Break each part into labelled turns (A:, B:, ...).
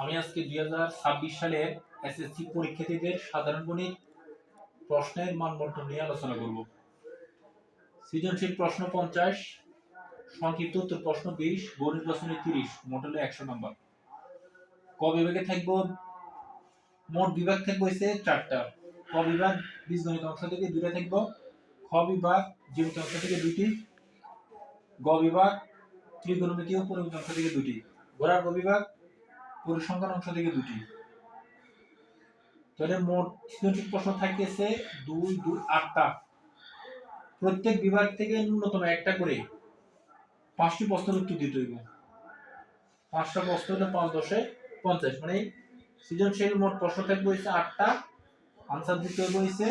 A: আমি আজকে দুই হাজার ছাব্বিশ সালের এসএসসি পরীক্ষার্থীদের সাধারণ গণিত প্রশ্নের মানবন্টন নিয়ে আলোচনা করব। সৃজনশীল প্রশ্ন পঞ্চাশ, সংক্ষিপ্ত উত্তর প্রশ্ন বিশ, গণিত রচনী তিরিশ মোট একশো নম্বর। ক বিভাগে থাকব? মোট বিভাগ থাকব হচ্ছে চারটা। ক বিভাগ বীজগণিত অংশ থেকে দুইটা থাকব। খ বিভাগ জীবিত অংশ থেকে দুইটি। গ বিভাগ ত্রিকোণমিতি ও পরিমিত অংশ থেকে দুটি ঘোড়ার গ বিভাগ পরিসংখ্যান অংশ থেকে দুটি। তাহলে মোট সৃজনশীল প্রশ্ন থাকতেছে দুই দুই, আটটা। প্রত্যেক বিভাগ থেকে ন্যূনতম একটা করে পাঁচটি প্রশ্নের উত্তর দিতে হইব। পাঁচটা প্রশ্ন হলে পাঁচ দশে পঞ্চাশ। মানে সৃজনশীল মোট প্রশ্ন থাকবে হচ্ছে আটটা, আনসার দিতে হবে হচ্ছে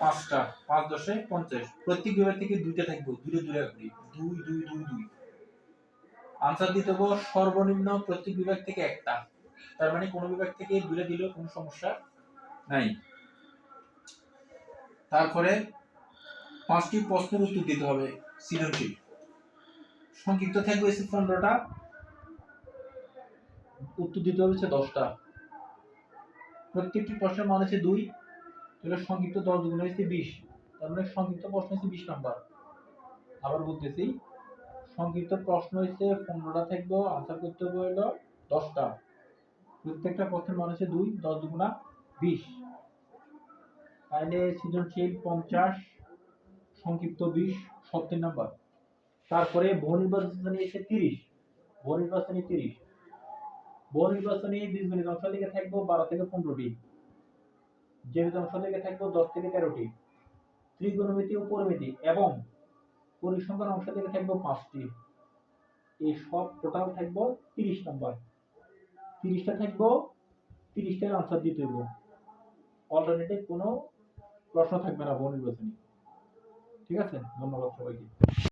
A: পাঁচটা, পাঁচ দশে পঞ্চাশ। প্রত্যেক বিভাগ থেকে দুইটা থাকবে, দুইটা দুই দুই দুই দুই দুই আনসার দিতে হবে সর্বনিম্ন প্রত্যেক বিভাগ থেকে একটা। তার মানে কোনো বিভাগ থেকে দুইটা দিলেও কোনো সমস্যা নাই। তারপরে পাঁচটি প্রশ্নের উত্তর দিতে হবে সৃজনশীল সংক্ষিপ্ত থাকবে হচ্ছে পনেরোটা উত্তর দিতে হবে দশটা। প্রত্যেকটি প্রশ্নের মান হচ্ছে দুই, তাহলে সংক্ষিপ্ত দশ দুগুণ হচ্ছে বিশ। তার মানে সংক্ষিপ্ত প্রশ্ন হচ্ছে বিশ নাম্বার। আবার বলতেছি সংক্ষিপ্ত প্রশ্ন হচ্ছে পনেরোটা থাকবে আনসার করতে হবে দশটা। প্রত্যেকটা প্রশ্নের মান হচ্ছে দুই, দশ দুগুণা বিশ। তাহলে সৃজনশীল পঞ্চাশ, সংক্ষিপ্ত বিশ, সত্তর নাম্বার। তারপরে বহু নির্বাচনী এসে তিরিশ, বহু নির্বাচনী তিরিশ। বহু নির্বাচনী বীজগণিত অংশ থেকে থাকব বারো থেকে পনেরোটি। জৈবিক অংশ থেকে থাকব দশ থেকে তেরোটি। ত্রিকোণমিতি ও পরিমিতি এবং পরিসংখ্যান অংশ থেকে থাকব পাঁচটি। এই সব টোটাল থাকব তিরিশ নম্বর তিরিশটা থাকব, তিরিশটার আনসার দিতে হইব। অল্টারনেটিভ কোনো প্রশ্ন থাকবে না বহু নির্বাচনী ঠিক আছে? ধন্যবাদ সবাইকে।